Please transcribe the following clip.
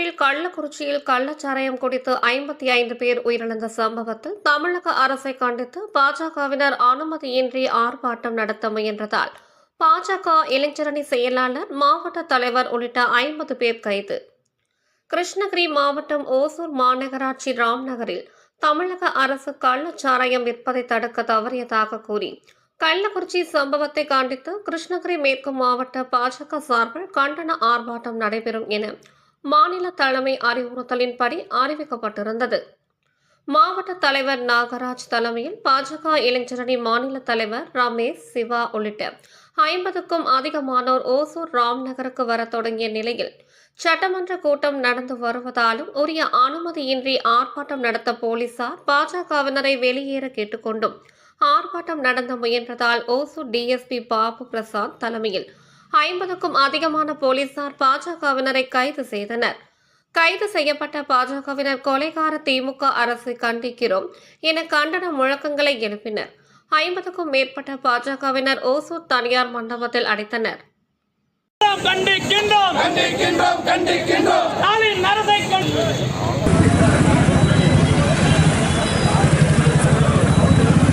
ஓசூரில் கள்ளக்குறிச்சியில் கள்ளச்சாராயம் குடித்து ஐம்பத்தி ஐந்து பேர் உயிரிழந்த சம்பவத்தில் தமிழக அரசை கண்டித்து பாஜகவினர் அனுமதியின்றி ஆர்ப்பாட்டம் நடத்த முயன்றதால் பாஜக இளைஞரணி செயலாளர் மாவட்ட தலைவர் உள்ளிட்ட ஐம்பது பேர் கைது. கிருஷ்ணகிரி மாவட்டம் ஓசூர் மாநகராட்சி ராம்நகரில் தமிழக அரசு கள்ளச்சாராயம் விற்பதை தடுக்க தவறியதாக கூறி கள்ளக்குறிச்சி சம்பவத்தை கண்டித்து கிருஷ்ணகிரி மேற்கு மாவட்ட பாஜக சார்பில் கண்டன ஆர்ப்பாட்டம் நடைபெறும் என மாநில தலைமை அறிவுறுத்தலின்படி அறிவிக்கப்பட்டிருந்தது. மாவட்ட தலைவர் நாகராஜ் தலைமையில் பாஜக இளைஞரணி மாநில தலைவர் ரமேஷ் சிவா உள்ளிட்ட ஐம்பதுக்கும் அதிகமானோர் ஓசூர் ராம்நகருக்கு வர தொடங்கிய நிலையில் சட்டமன்ற கூட்டம் நடந்து வருவதாலும் உரிய அனுமதியின்றி ஆர்ப்பாட்டம் நடத்த போலீசார் பாஜகவினரை வெளியேற கேட்டுக்கொண்டும் ஆர்ப்பாட்டம் நடந்த முயன்றதால் ஓசூர் டிஎஸ்பி பாபு பிரசாத் தலைமையில் ஐம்பதுக்கும் அதிகமான போலீசார் பாஜகவினரை கைது செய்தனர். கைது செய்யப்பட்ட பாஜகவினர் கொலைகார திமுக அரசை கண்டிக்கிறோம் என கண்டன முழக்கங்களை எழுப்பினர். ஐம்பதுக்கும் மேற்பட்ட பாஜகவினர் ஓசூர் தனியார் மண்டபத்தில் அடைத்தனர். கண்டிக்கின்றோம். கண்டிக்கின்றோம். கண்டிக்கின்றோம்.